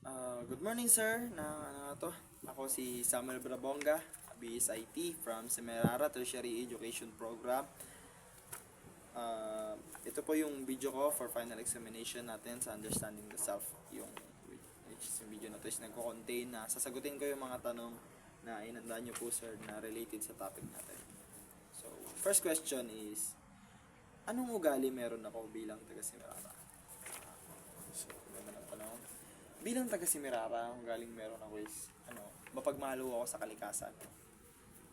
Uh, good morning sir, na ano to? Ako si Samuel Brabonga, BSIT from Semerara Tertiary Education Program. Uh, ito po yung video ko for final examination natin sa Understanding the Self. Yung which is yung video na to is nagko-contain na sasagutin ko yung mga tanong na inandaan nyo po sir na related sa topic natin. So, first question is, anong ugali meron ako bilang taga Semerara? So, ganda ng tanong. Bilang taga Simirara, ang galing meron ako is, ano, mapagmalo ako sa kalikasan.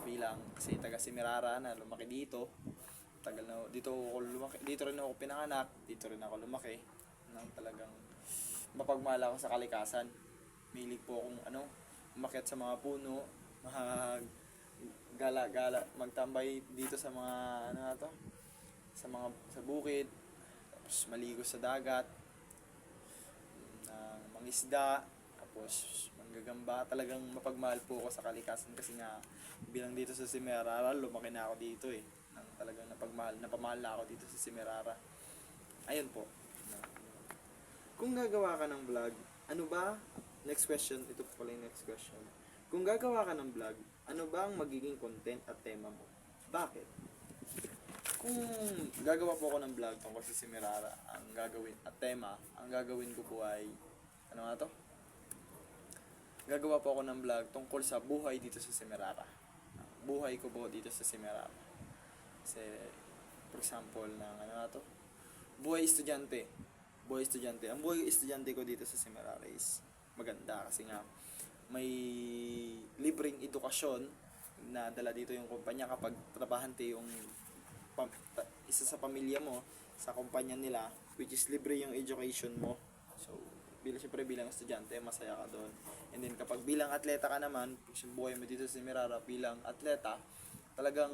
Bilang, kasi taga Simirara na lumaki dito, tagal na, dito ako lumaki, dito rin ako pinanganak, dito rin ako lumaki, nang talagang mapagmala ako sa kalikasan. Milig po akong, ano, umakyat sa mga puno, mag, gala-gala, magtambay dito sa mga, ano na to, sa mga, sa bukid, tapos maligo sa dagat, na mangisda, tapos manggagamba. Talagang mapagmahal po ako sa kalikasan kasi nga bilang dito sa Simerara, lumaki na ako dito eh. Nang talagang napagmahal, napamahal na ako dito sa Simerara. Ayun po. Kung gagawa ka ng vlog, ano ba? Next question, ito po pala yung next question. Kung gagawa ka ng vlog, ano ba ang magiging content at tema mo? Bakit? Kung gagawa po ako ng vlog tungkol sa Simirara, ang gagawin, at tema, ang gagawin ko po ay, ano nga to? Gagawa po ako ng vlog tungkol sa buhay dito sa Simirara. Buhay ko po dito sa Simirara. Kasi, for example, ng ano nga to? Buhay estudyante. Buhay estudyante. Ang buhay estudyante ko dito sa Simirara is maganda kasi nga may libreng edukasyon na dala dito yung kumpanya kapag trabahante yung pam- ta- isa sa pamilya mo sa kumpanya nila which is libre yung education mo so bilang syempre bilang estudyante masaya ka doon. And then kapag bilang atleta ka naman yung buhay mo dito sa Mirara bilang atleta talagang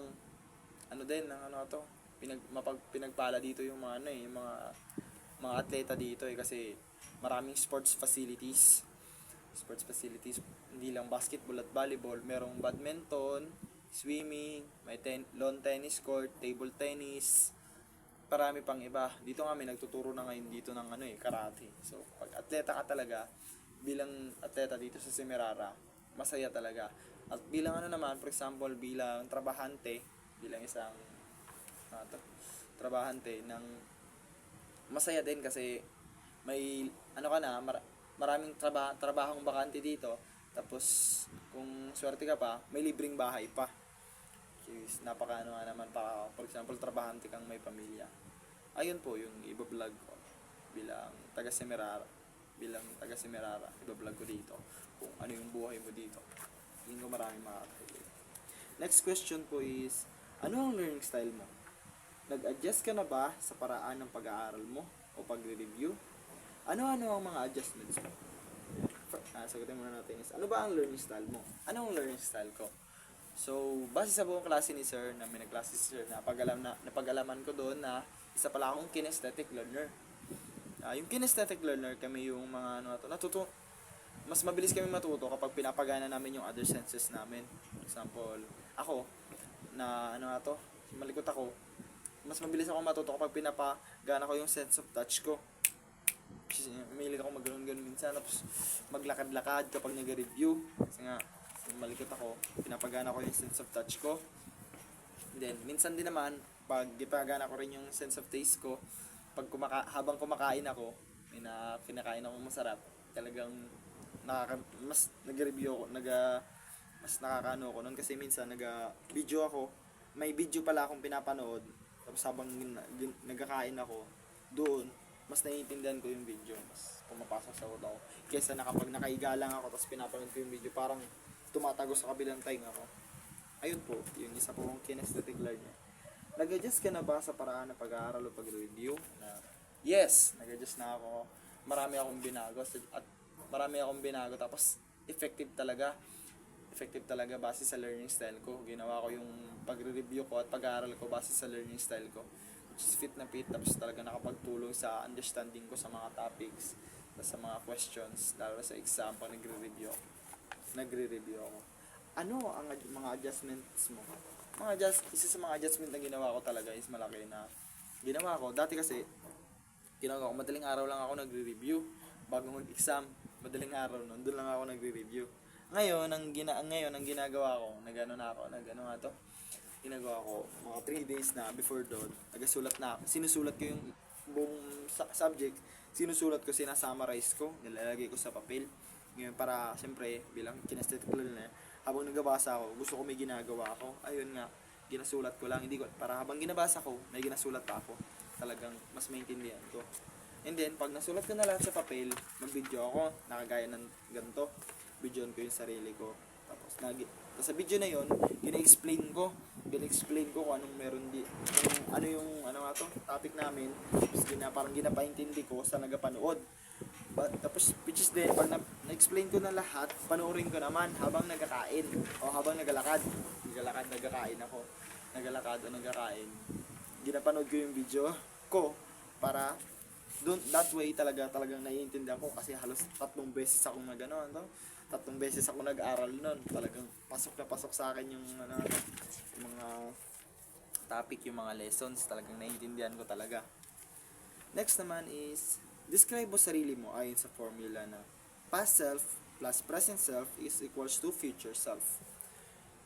ano din ang ano to pinag mapag pinagpala dito yung mga ano eh yung mga mga atleta dito eh kasi maraming sports facilities. Sports facilities hindi lang basketball at volleyball merong badminton swimming may ten- lawn tennis court table tennis parami pang iba. Dito nga may nagtuturo na ngayon dito ng ano eh karate. So pag atleta ka talaga bilang atleta dito sa Semerara masaya talaga. At bilang ano naman for example bilang trabahante bilang isang ano to, trabahante ng masaya din kasi may ano ka na mar- maraming traba- trabahong bakante dito. Tapos kung swerte ka pa may libreng bahay pa Jeez, napaka ano nga naman pa for example trabahante kang may pamilya. Ayun po yung iba-vlog ko bilang taga Semerara bilang taga Semerara iba-vlog ko dito kung ano yung buhay mo dito. Hindi ko marami makakailig next question po is ano ang learning style mo? Nag-adjust ka na ba sa paraan ng pag-aaral mo o pagre-review ano-ano ang mga adjustments mo? Ah, sagutin muna natin is ano ba ang learning style mo? Ano ang learning style ko So, base sa buong klase ni sir, na may nagklase si sir, napag-alam na, napag-alaman ko doon na isa pala akong kinesthetic learner. Ah, yung kinesthetic learner, kami yung mga ano, to, natuto, mas mabilis kami matuto kapag pinapagana namin yung other senses namin. For example, ako, na ano nga to, malikot ako, mas mabilis ako matuto kapag pinapagana ko yung sense of touch ko. Kasi Mahilig ako mag-ganon-ganon minsan, tapos maglakad-lakad kapag nag-review. Kasi nga, malikot ako, pinapagana ko yung sense of touch ko. Then, minsan din naman, pag ipagana ko rin yung sense of taste ko, pag kumaka habang kumakain ako, may na kinakain ako masarap, talagang nakaka mas nag-review ako, naga mas nakakaano ako noon kasi minsan naga video ako, may video pala akong pinapanood, tapos habang nagkakain ako, doon mas naiintindihan ko yung video, mas pumapasok sa utak ko. Kesa na kapag nakaiga lang ako, tapos pinapanood ko yung video, parang tumatago sa kabilang tainga ko. Ayun po, yung isa po kong kinesthetic learner. Nag-adjust ka na ba sa paraan ng pag-aaral o pag-review? Na, yes, nag-adjust na ako. Marami akong binago at marami akong binago tapos effective talaga. Effective talaga base sa learning style ko. Ginawa ko yung pagre-review ko at pag-aaral ko base sa learning style ko. Which is fit na fit tapos talaga nakapagtulong sa understanding ko sa mga topics sa mga questions lalo sa exam pag nagre-review nagre-review ako. Ano ang ad- mga adjustments mo? Mga adjust, isa sa mga adjustment na ginawa ko talaga is malaki na ginawa ko. Dati kasi, ginawa ko, madaling araw lang ako nagre-review bago mag-exam. Madaling araw nun, doon lang ako nagre-review. Ngayon, ang gina ngayon ang ginagawa ko, nagano na ako, nagano nga to. Ginagawa ko mga 3 days na before doon, nagasulat na ako. Sinusulat ko yung buong subject, sinusulat ko, sinasummarize ko, nilalagay ko sa papel. Ngayon para siyempre bilang kinesthetic na habang nagbabasa ako, gusto ko may ginagawa ako. Ayun nga, ginasulat ko lang, hindi ko para habang ginabasa ko, may ginasulat pa ako. Talagang mas maintindihan ko. And then, pag nasulat ko na lahat sa papel, mag-video ako, nakagaya ng ganito. Videoan ko yung sarili ko. Tapos, nag tapos sa video na yon gina-explain ko. Gina-explain ko kung anong meron di, kung ano yung, ano nga to, topic namin. Tapos, gina, parang ginapaintindi ko sa nagapanood. But, tapos, which is then, pag na- na-explain ko na lahat, panoorin ko naman habang nagkakain. O habang nagalakad. Nagalakad, nagkakain ako. Nagalakad o nagkakain. Ginapanood ko yung video ko para doon that way talaga talagang naiintindihan ko kasi halos tatlong beses ako nag ano, ano tatlong beses ako nag-aral noon talagang pasok na pasok sa akin yung ano yung mga topic yung mga lessons talagang naiintindihan ko talaga next naman is describe mo sarili mo ayon sa formula na past self plus present self is equals to future self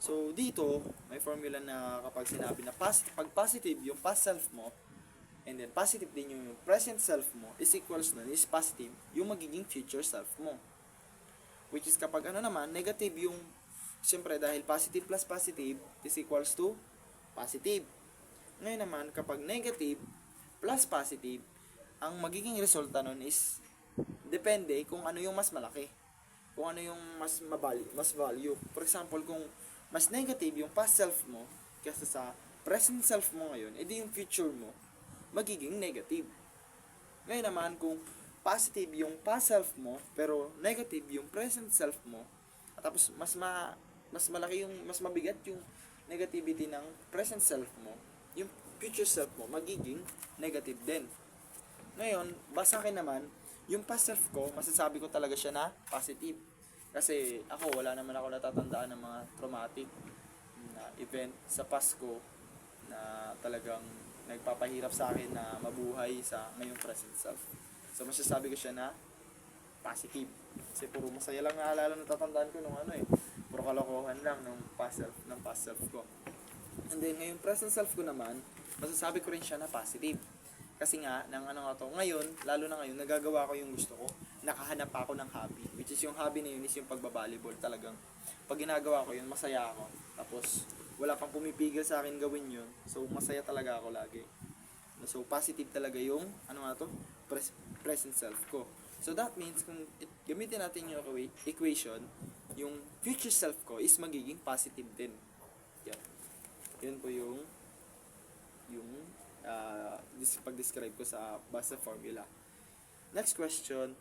so dito may formula na kapag sinabi na past pag positive yung past self mo And then, positive din yung present self mo is equals nun is positive yung magiging future self mo. Which is kapag ano naman, negative yung, siyempre dahil positive plus positive is equals to positive. Ngayon naman, kapag negative plus positive, ang magiging resulta nun is depende kung ano yung mas malaki. Kung ano yung mas mabali, mas value. For example, kung mas negative yung past self mo kaysa sa present self mo ngayon, edi yung future mo magiging negative. Ngayon naman, kung positive yung past self mo, pero negative yung present self mo, at tapos mas ma mas malaki yung mas mabigat yung negativity ng present self mo, yung future self mo magiging negative din. Ngayon, basta akin naman, yung past self ko, masasabi ko talaga siya na positive. Kasi ako, wala naman ako natatandaan ng mga traumatic na event sa past ko na talagang nagpapahirap sa akin na mabuhay sa ngayong present self. So masasabi ko siya na positive. Kasi puro masaya lang naalala na tatandaan ko nung ano eh. Puro kalokohan lang ng past self, ng past self ko. And then ngayong present self ko naman, masasabi ko rin siya na positive. Kasi nga, nang ano nga to, ngayon, lalo na ngayon, nagagawa ko yung gusto ko. Nakahanap pa ako ng hobby. Which is yung hobby na yun is yung pagbabalibol talagang. Pag ginagawa ko yun, masaya ako. Tapos, wala pang pumipigil sa akin gawin yun. So, masaya talaga ako lagi. So, positive talaga yung, ano nga to, pres- present self ko. So, that means, kung it- gamitin natin yung equa- equation, yung future self ko is magiging positive din. Yan. Yun po yung, yung, uh, pag-describe ko sa basta formula. Next question,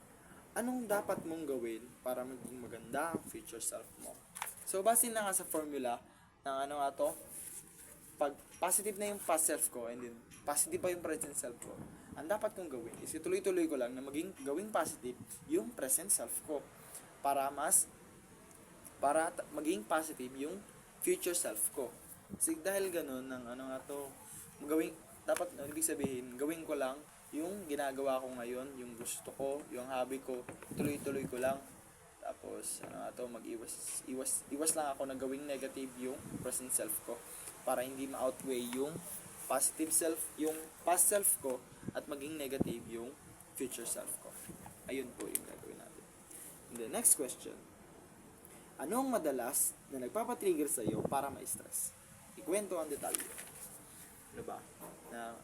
anong dapat mong gawin para maging maganda ang future self mo? So, base na nga sa formula, ng ano nga to, pag positive na yung past self ko and then positive pa yung present self ko, ang dapat kong gawin is ituloy-tuloy ko lang na maging gawing positive yung present self ko para mas para maging positive yung future self ko. Kasi dahil ganun ng ano nga to, gawing dapat ano, ibig sabihin, gawin ko lang yung ginagawa ko ngayon, yung gusto ko, yung hobby ko, tuloy-tuloy ko lang. Tapos, ano nga to, mag-iwas, iwas, iwas lang ako na gawing negative yung present self ko para hindi ma-outweigh yung positive self, yung past self ko at maging negative yung future self ko. Ayun po yung gagawin natin. And the next question. Anong madalas na nagpapatrigger sa iyo para ma-stress? Ikwento ang detalye. Ano ba? Na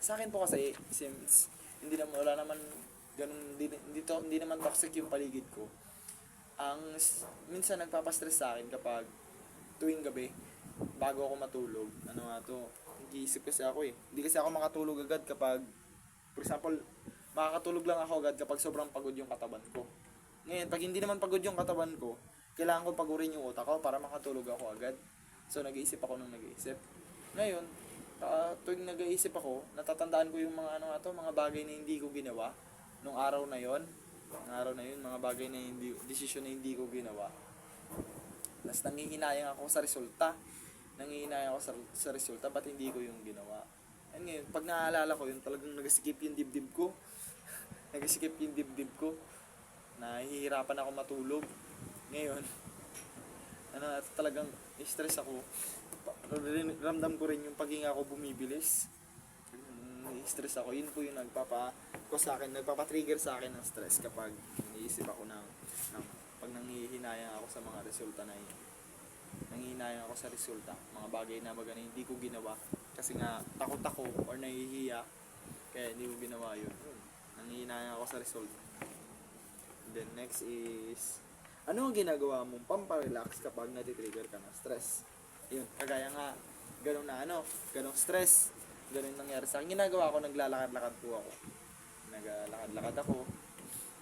sa akin po kasi since hindi naman wala naman ganun hindi, hindi, to, hindi naman toxic yung paligid ko. Ang minsan nagpapastress sa akin kapag tuwing gabi bago ako matulog, ano nga to, nag-iisip kasi ako eh. Hindi kasi ako makatulog agad kapag for example, makakatulog lang ako agad kapag sobrang pagod yung katawan ko. Ngayon, pag hindi naman pagod yung katawan ko, kailangan ko pagurin yung utak ko para makatulog ako agad. So, nag-iisip ako nung nag-iisip. Ngayon, ah, tuwing nag-iisip ako, natatandaan ko yung mga ano nga to, mga bagay na hindi ko ginawa nung araw na yon nung araw na yun, mga bagay na hindi, decision na hindi ko ginawa. Tapos nangihinayang ako sa resulta. Nangihinayang ako sa, sa resulta, ba't hindi ko yung ginawa? And ngayon, pag naaalala ko yun, talagang nagasikip yung dibdib ko. nagasikip yung dibdib ko. nahihirapan ako matulog. Ngayon, ano, talagang stress ako. Ramdam ko rin yung paghinga ko bumibilis. Stress ako. Yun po yung nagpapa ko sa akin, nagpapa-trigger sa akin ng stress kapag iniisip ako ng, ng pag nanghihinayang ako sa mga resulta na yun. Nanghihinayang ako sa resulta, mga bagay na baga na hindi ko ginawa kasi nga takot ako or nahihiya kaya hindi ko ginawa yun. Nanghihinayang ako sa result. And then next is ano ang ginagawa mong pamparelax kapag natitrigger ka ng stress? Yun, kagaya nga, ganun na ano, ganung stress, ganun nangyari sa akin. Ginagawa ko, naglalakad-lakad po ako. Naglalakad-lakad ako.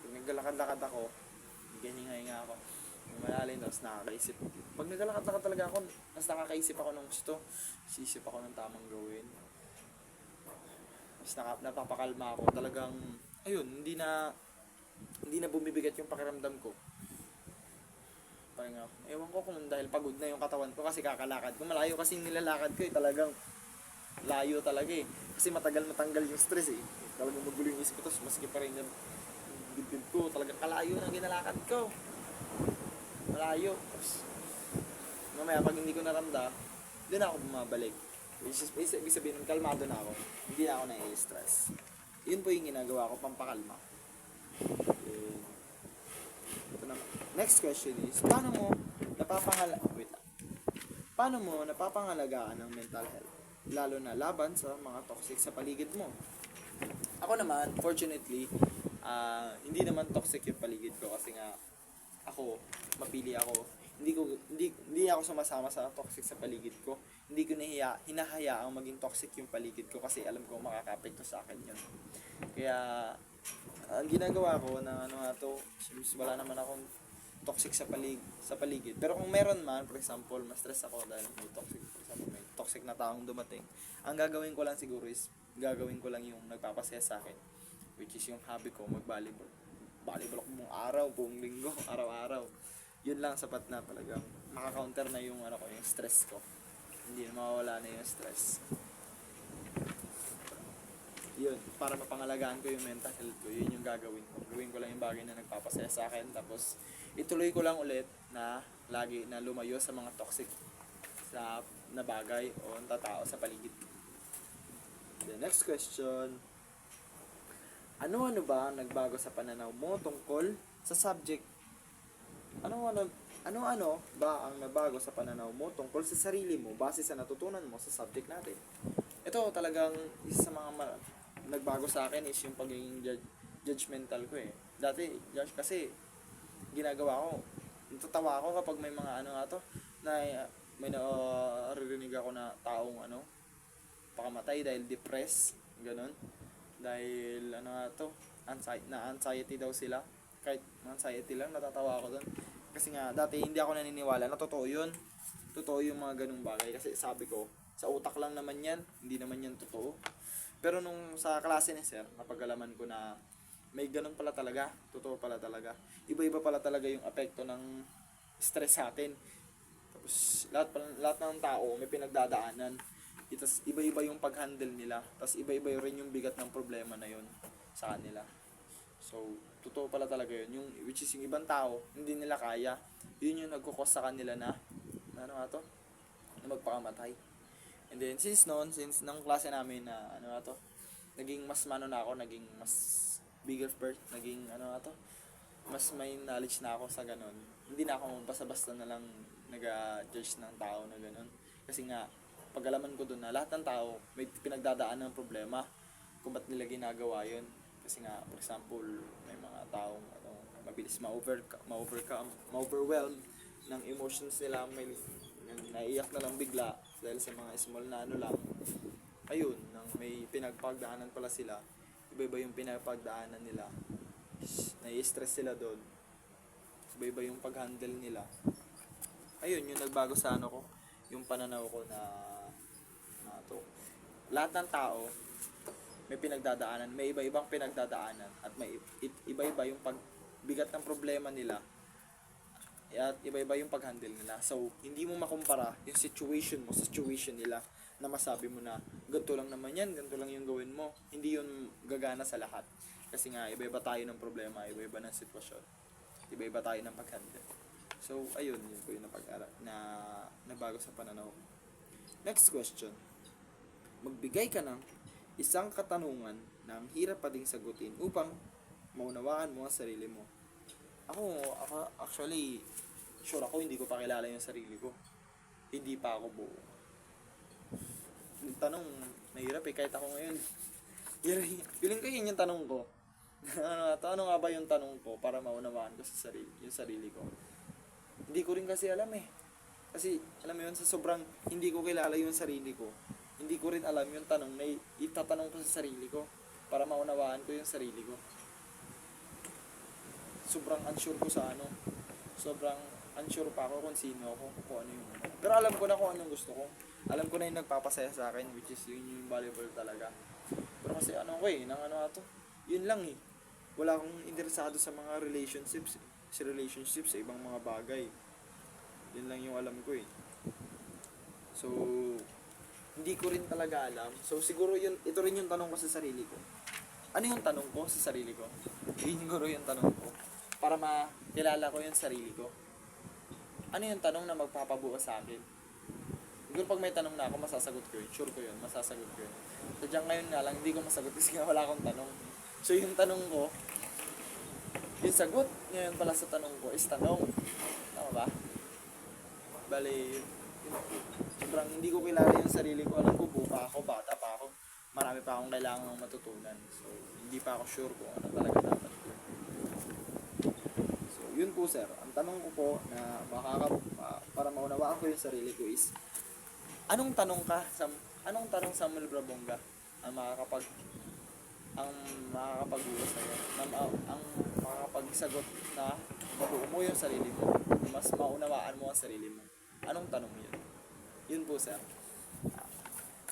Pag naglalakad-lakad ako, hihinga-hinga ako. Yung malalim, tapos nakakaisip. Pag naglalakad-lakad talaga ako, mas nakakaisip ako ng gusto. Sisip ako ng tamang gawin. Tapos naka, napapakalma ako. Talagang, ayun, hindi na, hindi na bumibigat yung pakiramdam ko. Parang, ah, ewan ko kung dahil pagod na yung katawan ko kasi kakalakad ko. Malayo kasi yung nilalakad ko eh, talagang layo talaga eh. Kasi matagal matanggal yung stress eh. Talagang magulo yung isip ko, tapos maski pa rin yung dibdib ko, talagang kalayo na ginalakad ko. Malayo. Tapos, mamaya pag hindi ko naramda, doon ako bumabalik. Which is, ibig sabihin, kalmado na ako. Hindi na ako na-stress. Yun po yung ginagawa ko, pampakalma. Next question is, paano mo napapangal... Wait lang. Paano mo napapangalagaan ang mental health? Lalo na laban sa mga toxic sa paligid mo. Ako naman, fortunately, ah, hindi naman toxic yung paligid ko kasi nga ako, mapili ako. Hindi ko hindi hindi ako sumasama sa toxic sa paligid ko. Hindi ko nahiya, hinahayaang maging toxic yung paligid ko kasi alam ko makakapekto sa akin yun. Kaya ang ginagawa ko na ano nga to, wala naman akong toxic sa palig sa paligid. Pero kung meron man, for example, ma-stress ako dahil may toxic, for example, may toxic na taong dumating. Ang gagawin ko lang siguro is gagawin ko lang yung nagpapasaya sa akin, which is yung hobby ko, mag-volleyball. Volleyball ako buong araw, buong linggo, araw-araw. Yun lang sapat na talagang makakounter na yung ano ko, yung stress ko. Hindi na mawawala na yung stress. Yun, para mapangalagaan ko yung mental health ko, yun yung gagawin ko. Gawin ko lang yung bagay na nagpapasaya sa akin, tapos ituloy ko lang ulit na lagi na lumayo sa mga toxic sa na bagay o na tao sa paligid. The next question, ano-ano ba ang nagbago sa pananaw mo tungkol sa subject? Ano-ano ano-ano ba ang nabago sa pananaw mo tungkol sa sarili mo base sa natutunan mo sa subject natin? Ito talagang isa sa mga nagbago sa akin is yung pagiging judge- judgmental ko eh. Dati, judge kasi ginagawa ko, natatawa ako kapag may mga ano nga to, na may naririnig ako na taong ano, pakamatay dahil depressed, ganun. Dahil ano nga to, anxiety, na anxiety daw sila. Kahit anxiety lang, natatawa ako doon. Kasi nga, dati hindi ako naniniwala na totoo yun. Totoo yung mga ganung bagay. Kasi sabi ko, sa utak lang naman yan, hindi naman yan totoo. Pero nung sa klase ni sir, napagalaman ko na may ganun pala talaga, totoo pala talaga. Iba-iba pala talaga yung apekto ng stress sa atin. Tapos lahat, pala- lahat ng tao may pinagdadaanan. Tapos iba-iba yung pag-handle nila. Tapos iba-iba rin yung bigat ng problema na yun sa kanila. So, totoo pala talaga yun. Yung, which is yung ibang tao, hindi nila kaya. Yun yung nagkukos sa kanila na, na ano nga to? Na magpakamatay. And then, since noon, since nang klase namin na, ano nga to? Naging mas mano na ako, naging mas bigger first, naging ano nga to? Mas may knowledge na ako sa ganun. Hindi na ako basta-basta na lang nag-judge ng tao na ganun. Kasi nga, pag-alaman ko dun na lahat ng tao may pinagdadaan ng problema kung ba't nila ginagawa yun. Kasi nga, for example, may mga taong ano, mabilis ma-over, ma-overcome, ma-overwhelm ng emotions nila, may naiiyak na lang bigla dahil sa mga small na ano lang. Ayun, nang may pinagpagdaanan pala sila, iba-iba yung pinagpagdaanan nila. Nai-stress sila doon. Iba-iba yung pag-handle nila. Ayun, yung nagbago sa ano ko, yung pananaw ko na, na to. Lahat ng tao, may pinagdadaanan, may iba-ibang pinagdadaanan at may iba-iba yung pagbigat ng problema nila at iba-iba yung pag-handle nila. So, hindi mo makumpara yung situation mo, situation nila na masabi mo na ganito lang naman yan, ganito lang yung gawin mo. Hindi yun gagana sa lahat. Kasi nga, iba-iba tayo ng problema, iba-iba ng sitwasyon. Iba-iba tayo ng pag-handle. So, ayun, yun po yung napag na nabago sa pananaw. Next question. Magbigay ka ng isang katanungan na ang hirap pa ding sagutin upang maunawaan mo ang sarili mo. Ako, ako actually, sure ako hindi ko pa kilala yung sarili ko. Hindi pa ako buo. Yung tanong, mahirap eh, kahit ako ngayon. Feeling ko yun yung tanong ko. ano, to, ano nga ba yung tanong ko para maunawaan ko sa sarili, yung sarili ko? Hindi ko rin kasi alam eh. Kasi, alam mo yun, sa sobrang hindi ko kilala yung sarili ko, hindi ko rin alam yung tanong na itatanong ko sa sarili ko para maunawaan ko yung sarili ko. Sobrang unsure ko sa ano. Sobrang unsure pa ako kung sino ako, kung ano yung Pero alam ko na kung anong gusto ko. Alam ko na yung nagpapasaya sa akin, which is yun yung valuable talaga. Pero kasi ano ko eh, nang ano ato, yun lang eh. Wala akong interesado sa mga relationships, sa relationships, sa ibang mga bagay. Yun lang yung alam ko eh. So, hindi ko rin talaga alam. So, siguro yun, ito rin yung tanong ko sa sarili ko. Ano yung tanong ko sa sarili ko? Yun siguro yung tanong ko. Para makilala ko yung sarili ko. Ano yung tanong na magpapabuo sa akin? Siguro pag may tanong na ako, masasagot ko yun. Sure ko yun, masasagot ko yun. Sadyang ngayon nga lang, hindi ko masagot kasi nga wala akong tanong. So yung tanong ko, yung sagot ngayon pala sa tanong ko is tanong. Tama ba? Bali, sobrang hindi ko kilala yung sarili ko. Alam ko, buo pa ako, bata pa ako. Marami pa akong kailangang matutunan. So, hindi pa ako sure kung ano talaga dapat. So, yun po sir. Ang tanong ko po na makaka, ma- para maunawaan ko yung sarili ko is, anong tanong ka sa anong tanong Samuel Brabonga ang makakapag ang makakapag-uwa sa'yo, na ma- ang makakapagsagot na mabuo mo yung sarili mo, na mas maunawaan mo ang sarili mo. Anong tanong yun? Yun po, sir. Ah,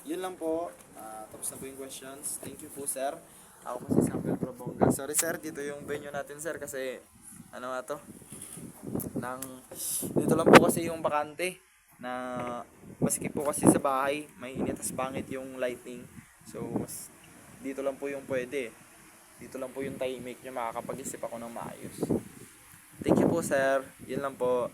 yun lang po. Ah, tapos na po yung questions. Thank you po, sir. Ako po si Samuel Brabonga. Sorry, sir. Dito yung venue natin, sir. Kasi, ano nga to? Nang, dito lang po kasi yung bakante na maski po kasi sa bahay, may init tas pangit yung lighting. So, mas dito lang po yung pwede. Dito lang po yung tahimik niya makakapag-isip ako ng maayos. Thank you po, sir. Yun lang po.